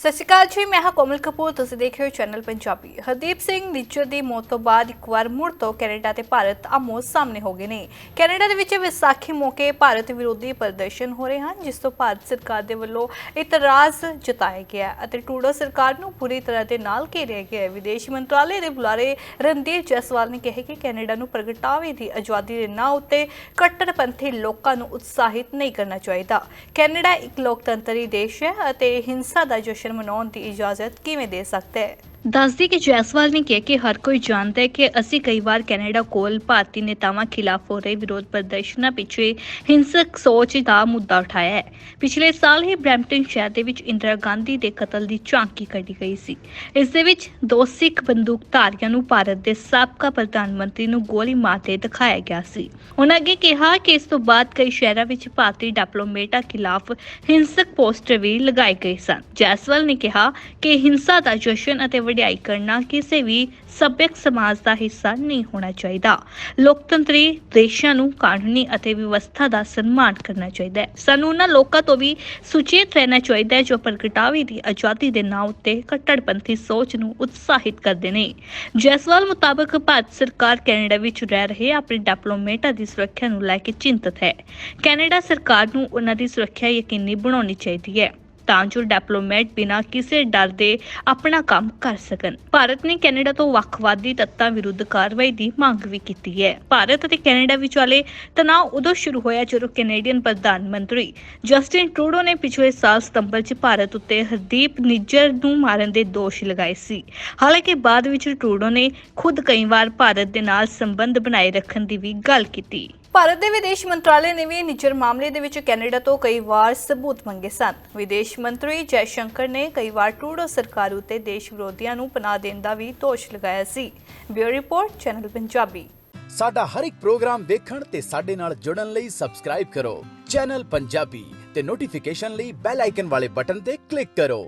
ਸਤਿ ਸ਼੍ਰੀ ਅਕਾਲ ਜੀ, ਮੈਂ ਹਾਂ ਕੋਮਲ ਕਪੂਰ, ਤੁਸੀਂ ਦੇਖ ਰਹੇ ਹੋ ਚੈਨਲ ਪੰਜਾਬੀ। ਹਰਦੀਪ ਸਿੰਘ ਨਿੱਜਰ ਦੀ ਮੌਤ ਤੋਂ ਬਾਅਦ ਇੱਕ ਵਾਰ ਮੁੜ ਤੋਂ ਕੈਨੇਡਾ ਤੇ ਭਾਰਤ ਆਮੋ ਸਾਹਮਣੇ ਹੋ ਗਏ ਨੇ। ਕੈਨੇਡਾ ਦੇ ਵਿੱਚ ਵਿਸਾਖੀ ਮੌਕੇ ਭਾਰਤ ਵਿਰੋਧੀ ਪ੍ਰਦਰਸ਼ਨ ਹੋ ਰਹੇ ਹਨ, ਜਿਸ ਤੋਂ ਭਾਰਤ ਸਰਕਾਰ ਦੇ ਵੱਲੋਂ ਇਤਰਾਜ਼ ਜਤਾਇਆ ਗਿਆ ਅਤੇ ਟੂਡੋ ਸਰਕਾਰ ਨੂੰ ਪੂਰੀ ਤਰ੍ਹਾਂ ਦੇ ਨਾਲ ਘੇਰਿਆ ਗਿਆ ਹੈ। ਵਿਦੇਸ਼ ਮੰਤਰਾਲੇ ਦੇ ਬੁਲਾਰੇ ਰਣਦੀਪ ਜੈਸਵਾਲ ਨੇ ਕਿਹਾ ਕਿ ਕੈਨੇਡਾ ਨੂੰ ਪ੍ਰਗਟਾਵੇ ਦੀ ਆਜ਼ਾਦੀ ਦੇ ਨਾਂ ਉੱਤੇ ਕੱਟੜਪੰਥੀ ਲੋਕਾਂ ਨੂੰ ਉਤਸ਼ਾਹਿਤ ਨਹੀਂ ਕਰਨਾ ਚਾਹੀਦਾ। ਕੈਨੇਡਾ ਇੱਕ ਲੋਕਤੰਤਰੀ ਦੇਸ਼ ਹੈ ਅਤੇ ਹਿੰਸਾ ਦਾ ਜਸ਼ਨ ਜਸ਼ਨ ਮਨਾਉਣ ਦੀ ਇਜਾਜ਼ਤ ਕਿਵੇਂ ਦੇ ਸਕਦਾ? ਹੈ ਦੱਸਦੀ ਕਿ ਜੈਸਵਾਲ ਨੇ ਕਿਹਾ ਕਿ ਹਰ ਕੋਈ ਜਾਣਦਾ ਹੈ ਕਿ ਅਸੀਂ ਕਈ ਵਾਰ ਕੈਨੇਡਾ ਕੋਲ ਭਾਰਤੀ ਨੇਤਾਵਾਂ ਖਿਲਾਫ ਹੋ ਰਹੇ ਵਿਰੋਧ ਪ੍ਰਦਰਸ਼ਨਾਂ ਪਿੱਛੇ ਹਿੰਸਕ ਸੋਚ ਦਾ ਮੁੱਦਾ ਉਠਾਇਆ ਹੈ। ਪਿਛਲੇ ਸਾਲ ਹੀ ਬ੍ਰੈਂਪਟਨ ਸ਼ਹਿਰ ਦੇ ਵਿੱਚ ਇੰਦਰਾ ਗਾਂਧੀ ਦੇ ਕਤਲ ਦੀ ਝਾਂਕੀ ਕੱਢੀ ਗਈ ਸੀ। ਇਸ ਦੇ ਵਿੱਚ ਦੋ ਸਿੱਖ ਬੰਦੂਕਧਾਰੀਆਂ ਨੂੰ ਭਾਰਤ ਦੇ ਸਾਬਕਾ ਪ੍ਰਧਾਨ ਮੰਤਰੀ ਨੂੰ ਗੋਲੀ ਮਾਰਦੇ ਦਿਖਾਇਆ ਗਿਆ ਸੀ। ਉਹਨਾਂ ਅੱਗੇ ਕਿਹਾ ਕਿ ਇਸ ਤੋਂ ਬਾਅਦ ਕਈ ਸ਼ਹਿਰਾਂ ਵਿੱਚ ਭਾਰਤੀ ਡਿਪਲੋਮੇਟਾਂ ਖਿਲਾਫ ਹਿੰਸਕ ਪੋਸਟਰ ਵੀ ਲਗਾਏ ਗਏ ਸਨ। ਜੈਸਵਾਲ ਨੇ ਕਿਹਾ ਕਿ ਹਿੰਸਾ ਦਾ ਜਸ਼ਨ ਅਤੇ ਵਡਿਆਈ ਕਰਨਾ ਕਿਸੇ ਵੀ ਸੱਭਿਅਕ ਸਮਾਜ ਦਾ ਹਿੱਸਾ ਨਹੀਂ ਹੋਣਾ ਚਾਹੀਦਾ। ਲੋਕਤੰਤਰੀ ਦੇਸ਼ਾਂ ਨੂੰ ਕਾਨੂੰਨੀ ਅਤੇ ਵਿਵਸਥਾ ਦਾ ਸਨਮਾਨ ਕਰਨਾ ਚਾਹੀਦਾ ਹੈ। ਸਾਨੂੰ ਉਹਨਾਂ ਲੋਕਾਂ ਤੋਂ ਵੀ ਸੁਚੇਤ ਰਹਿਣਾ ਚਾਹੀਦਾ ਹੈ ਜੋ ਪ੍ਰਗਟਾਵੇ ਦੀ ਆਜ਼ਾਦੀ ਦੇ ਨਾਂ ਉੱਤੇ ਕੱਟੜਪੰਥੀ ਸੋਚ ਨੂੰ ਉਤਸ਼ਾਹਿਤ ਕਰਦੇ ਨੇ। ਜੈਸਵਾਲ ਮੁਤਾਬਕ ਭਾਰਤ ਸਰਕਾਰ ਕੈਨੇਡਾ ਵਿੱਚ ਰਹਿ ਰਹੇ ਆਪਣੇ ਡਿਪਲੋਮੇਟਾਂ ਦੀ ਸੁਰੱਖਿਆ ਨੂੰ ਲੈ ਕੇ ਚਿੰਤਤ ਹੈ। ਕੈਨੇਡਾ ਸਰਕਾਰ ਨੂੰ ਉਹਨਾਂ ਦੀ ਸੁਰੱਖਿਆ ਯਕੀਨੀ ਬਣਾਉਣੀ ਚਾਹੀਦੀ ਹੈ। ਤਾਂ ਜੋ ਡਿਪਲੋਮੈਟ ਬਿਨਾਂ ਕਿਸੇ ਡਰ ਦੇ ਆਪਣਾ ਕੰਮ ਕਰ ਸਕਣ। ਭਾਰਤ ਨੇ ਕੈਨੇਡਾ ਤੋਂ ਵੱਖਵਾਦੀ ਤੱਤਾਂ ਵਿਰੁੱਧ ਕਾਰਵਾਈ ਦੀ ਮੰਗ ਵੀ ਕੀਤੀ ਹੈ। ਭਾਰਤ ਅਤੇ ਕੈਨੇਡਾ ਵਿਚਾਲੇ ਤਣਾਅ ਉਦੋਂ ਸ਼ੁਰੂ ਹੋਇਆ ਜਦੋਂ ਕੈਨੇਡੀਅਨ ਪ੍ਰਧਾਨ ਮੰਤਰੀ ਜਸਟਿਨ ਟਰੂਡੋ ਨੇ ਪਿਛਲੇ ਸਾਲ ਸਤੰਬਰ 'ਚ ਭਾਰਤ ਉੱਤੇ ਹਰਦੀਪ ਨਿੱਜਰ ਨੂੰ ਮਾਰਨ ਦੇ ਦੋਸ਼ ਲਗਾਏ ਸੀ। ਹਾਲਾਂਕਿ ਬਾਅਦ ਵਿੱਚ ਟਰੂਡੋ ਨੇ ਖੁਦ ਕਈ ਵਾਰ ਭਾਰਤ ਦੇ ਨਾਲ ਸੰਬੰਧ ਬਣਾਏ ਰੱਖਣ ਦੀ ਵੀ ਗੱਲ ਕੀਤੀ। ਭਾਰਤ ਦੇ ਵਿਦੇਸ਼ ਮੰਤਰਾਲੇ ਨੇ ਵੀ ਨਿੱਜਰ ਮਾਮਲੇ ਦੇ ਵਿੱਚ ਕੈਨੇਡਾ ਤੋਂ ਕਈ ਵਾਰ ਸਬੂਤ ਮੰਗੇ ਸਨ। ਵਿਦੇਸ਼ ਮੰਤਰੀ ਜੈ ਸ਼ੰਕਰ ਨੇ ਕਈ ਵਾਰ ਟਰੂਡੋ ਸਰਕਾਰ ਉੱਤੇ ਦੇਸ਼ ਵਿਰੋਧੀਆਂ ਨੂੰ ਪਨਾਹ ਦੇਣ ਦਾ ਵੀ ਦੋਸ਼ ਲਗਾਇਆ ਸੀ। Bureau report, channel Punjabi. ਸਾਡਾ ਹਰ ਇੱਕ ਪ੍ਰੋਗਰਾਮ ਦੇਖਣ ਤੇ ਸਾਡੇ ਨਾਲ ਜੁੜਨ ਲਈ ਸਬਸਕ੍ਰਾਈਬ ਕਰੋ। ਚੈਨਲ ਪੰਜਾਬੀ ਤੇ ਨੋਟੀਫਿਕੇਸ਼ਨ ਲਈ ਬੈਲ ਆਈਕਨ ਵਾਲੇ ਬਟਨ ਤੇ ਕਲਿੱਕ ਕਰੋ।